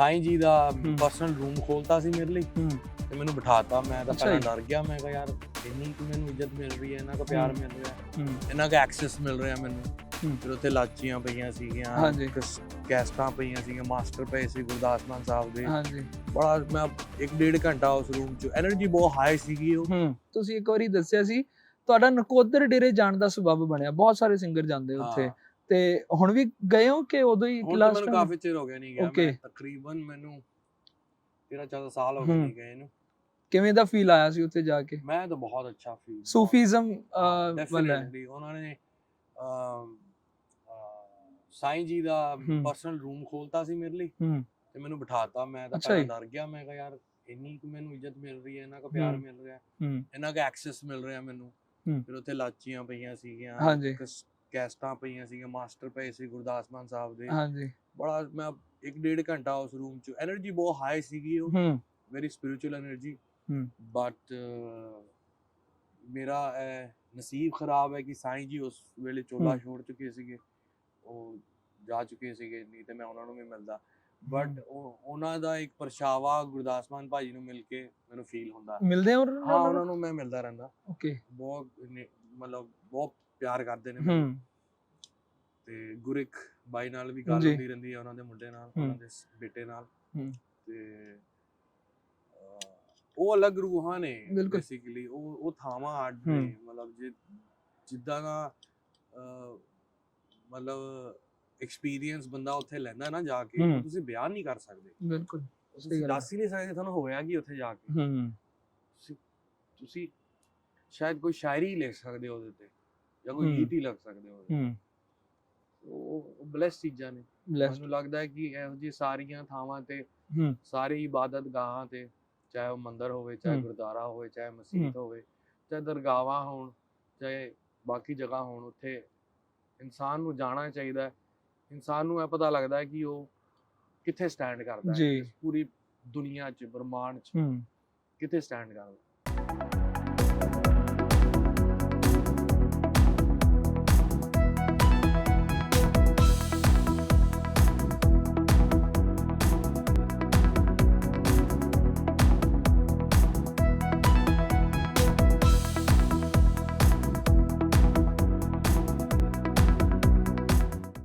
ਸਾਈਂ ਜੀ ਦਾ personal room ਖੋਲਤਾ ਸੀ ਮੇਰੇ ਲਈ ਤੇ ਮੈਨੂੰ ਬਿਠਾਤਾ ਮੈਂ ਤਾਂ ਪਹਿਲਾਂ ਡਰ ਗਿਆ ਮੈਂ ਕਿਹਾ ਯਾਰ ਇੰਨੀ ਕਿ ਮੈਨੂੰ ਇੱਜ਼ਤ ਮਿਲ ਰਹੀ ਹੈ ਇਹਨਾਂ ਦਾ ਪਿਆਰ ਮਿਲ ਰਿਹਾ ਹੈ ਇਹਨਾਂ ਦਾ ਐਕਸੈਸ ਮਿਲ ਰਿਹਾ ਮੈਨੂੰ। ਫਿਰ ਉੱਥੇ ਲਾਚੀਆਂ ਪਈਆਂ ਸੀਗੀਆਂ ਕੈਸਟਾਂ ਪਈਆਂ ਸੀਗੀਆਂ ਮਾਸਟਰ ਪਏ ਸੀ ਗੁਰਦਾਸ ਮਾਨ ਸਾਹਿਬ ਦੇ। ਹਾਂਜੀ। ਬੜਾ ਮੈਂ 1.5 ਘੰਟਾ ਉਸ ਰੂਮ 'ਚ એનર્ਜੀ ਬਹੁਤ ਹਾਈ ਸੀਗੀ ਉਹ। ਤੁਸੀਂ ਇੱਕ ਵਾਰੀ ਦੱਸਿਆ ਸੀ ਤੁਹਾਡਾ ਨਕੋਦਰ ਡੇਰੇ ਜਾਣ ਦਾ ਸਬਬ ਬਣਿਆ ਬਹੁਤ ਸਾਰੇ ਸਿੰਗਰ ਜਾਂਦੇ ਉੱਥੇ। ਤੇ ਹੁਣ ਵੀ ਗਏ ਹੋ ਕਿ ਉਦੋਂ ਹੀ ਹੁਣ ਤਾਂ ਲਾਸਟ ਮੈਨੂੰ ਕਾਫੀ ਚਿਰ ਹੋ ਗਿਆ ਨਹੀਂ ਗਿਆ Okay. ਮੈਂ ਤਕਰੀਬਨ ਮੈਨੂੰ 13 14 ਸਾਲ ਹੋ ਗਏ ਹੂੰ। ਨਹੀਂ ਗਏ ਨੂੰ ਕਿਵੇਂ ਦਾ ਫੀਲ ਆਇਆ ਸੀ ਉੱਥੇ ਜਾ ਕੇ ਮੈਂ ਤਾਂ ਬਹੁਤ ਅੱਛਾ ਫੀਲ ਸੂਫੀਜ਼ਮ ਵਾਲਾ ਡੈਫੀਨਿਟਲੀ ਉਹਨਾਂ ਨੇ ਅਮ, ਸਾਈਂ ਜੀ ਦਾ ਹੂੰ। ਪਰਸਨਲ ਰੂਮ ਖੋਲਤਾ ਸੀ ਮੇਰੇ ਲਈ ਹੂੰ ਤੇ ਮੈਨੂੰ ਬਿਠਾਤਾ ਮੈਂ ਤਾਂ ਅੱਛਾ ਪਹਿਲਾਂ। ਡਰ ਗਿਆ ਮੈਂ ਕਿਹਾ ਯਾਰ ਇੰਨੀ ਕਿ ਮੈਨੂੰ ਇੱਜ਼ਤ ਮਿਲ ਰਹੀ ਹੈ ਇਹਨਾਂ ਦਾ ਪਿਆਰ ਹੂੰ। ਮਿਲ ਰਿਹਾ ਹੈ, ਹੂੰ ਇਹਨਾਂ ਦਾ ਐਕਸੈਸ ਮਿਲ ਰਿਹਾ ਮੈਨੂੰ ਹੂੰ। ਫਿਰ ਉੱਥੇ ਲਾਚੀਆਂ ਪਈਆਂ ਸੀਗੀਆਂ ਹਾਂਜੀ। ਕਸ- ਕੈਸਟਾਂ ਪਈਆਂ ਸੀਗੀਆਂ ਮਾਸਟਰ ਪਏ ਸੀ ਗੁਰਦਾਸ ਮਾਨ ਸਾਹਿਬ ਦੇ। ਹਾਂਜੀ। ਬੜਾ ਮੈਂ ਇੱਕ ਡੇਢ ਘੰਟਾ ਉਸ ਰੂਮ 'ਚ એનર્ਜੀ ਬਹੁਤ ਹਾਈ ਸੀਗੀ ਉਹ। ਹੂੰ। ਸਪਿਰਚੁਅਲ એનર્ਜੀ ਹੂੰ। ਬਟ ਮੇਰਾ ਨਸੀਬ ਖਰਾਬ ਹੈ ਕਿ ਸਾਈਂ ਜੀ ਉਸ ਵੇਲੇ ਚੋਲਾ ਛੋੜ ਚੁੱਕੇ ਸੀਗੇ। ਉਹ ਜਾ ਚੁੱਕੇ ਸੀਗੇ ਨਹੀਂ ਤੇ ਮੈਂ ਉਹਨਾਂ ਨੂੰ ਵੀ ਮਿਲਦਾ। ਬਟ ਉਹਨਾਂ ਦਾ ਇੱਕ ਪਰਛਾਵਾ ਗੁਰਦਾਸ ਮਾਨ ਭਾਜੀ ਨੂੰ ਮਿਲ ਕੇ ਮੈਨੂੰ ਫੀਲ ਹੁੰਦਾ। ਮਿਲਦੇ ਹਾਂ ਉਹਨਾਂ ਨੂੰ ਮੈਂ ਮਿਲਦਾ ਰਹਿੰਦਾ। ਓਕੇ ਬਹੁਤ ਮਤਲਬ ਬਹੁਤ ਪਿਆਰ ਕਰਦੇ ਨੇ ਹੂੰ ਤੇ ਗੁਰਿਕ ਬਾਈ ਨਾਲ ਵੀ ਗੱਲ ਜੀ। ਹੁੰਦੀ ਰਹਿੰਦੀ ਹੈ ਉਹਨਾਂ ਦੇ ਮੁੰਡੇ ਨਾਲ ਹੂੰ। ਉਹਨਾਂ ਦੇ ਸ- ਬੇਟੇ ਨਾਲ ਹੂੰ। ਤੇ ਅਹ, ਉਹ ਅਲੱਗ ਰੂਹਾਂ ਨੇ ਬਿਲਕੁਲ। ਬੇਸਿਕਲੀ ਉਹ ਉਹ ਥਾਵਾਂ ਅੱਡ। ਨੇ ਮਤਲਬ ਜੇ ਜਿੱਦਾਂ ਦਾ ਅਹ, ਮਤਲਬ ਐਕਸਪੀਰੀਅੰਸ ਬੰਦਾ ਉੱਥੇ ਲੈਂਦਾ ਨਾ ਜਾ ਕੇ ਹੂੰ। ਤੁਸੀਂ ਬਿਆਨ ਨਹੀਂ ਕਰ ਸਕਦੇ ਬਿਲਕੁਲ ਤੁਸੀਂ ਗੱਲ ਹੈ। ਦੱਸ ਹੀ ਨਹੀਂ ਸਕਦੇ ਤੁਹਾਨੂੰ ਹੋਇਆ ਕੀ ਉੱਥੇ ਜਾ ਕੇ ਹੂੰ ਤੁਸੀਂ ਤੁਸੀਂ ਸ਼ਾਇਦ ਕੋਈ ਸ਼ਾਇਰੀ ਲਿਖ ਸਕਦੇ ਹੋ ਉਹਦੇ ਤੇ ਜਾਂ ਕੋਈ ਹੂੰ। ਗੀਤ ਹੀ ਲਿਖ ਸਕਦੇ ਹੋ। ਉਹ ਬਲੈਸ ਚੀਜ਼ਾਂ ਨੇ। ਬਲੈਸਡ ਮੈਨੂੰ ਲੱਗਦਾ ਹੈ ਕਿ ਇਹੋ ਜਿਹੀ ਸਾਰੀਆਂ ਥਾਵਾਂ ਤੇ ਹੂੰ। ਸਾਰੀ ਇਬਾਦਤ ਗਾਹਾਂ ਤੇ ਚਾਹੇ ਉਹ ਮੰਦਿਰ ਹੋਵੇ ਚਾਹੇ ਹੂੰ। ਗੁਰਦੁਆਰਾ ਹੋਵੇ ਚਾਹੇ ਮਸਜਿਦ ਹੋਵੇ ਚਾਹੇ ਦਰਗਾਹਾਂ ਹੋਣ ਚਾਹੇ ਬਾਕੀ ਜਗ੍ਹਾ ਹੋਣ ਉੱਥੇ ਇਨਸਾਨ ਨੂੰ ਜਾਣਾ ਚਾਹੀਦਾ ਹੈ। ਇਨਸਾਨ ਨੂੰ ਇਹ ਪਤਾ ਲੱਗਦਾ ਹੈ ਕਿ ਉਹ ਕਿੱਥੇ ਸਟੈਂਡ ਕਰਦਾ ਹੈ। ਜੀ। ਇਸ ਪੂਰੀ ਦੁਨੀਆ 'ਚ ਬ੍ਰਹਮਾਂਡ 'ਚ ਹੂੰ। ਕਿੱਥੇ ਸਟੈਂਡ ਕਰਦਾ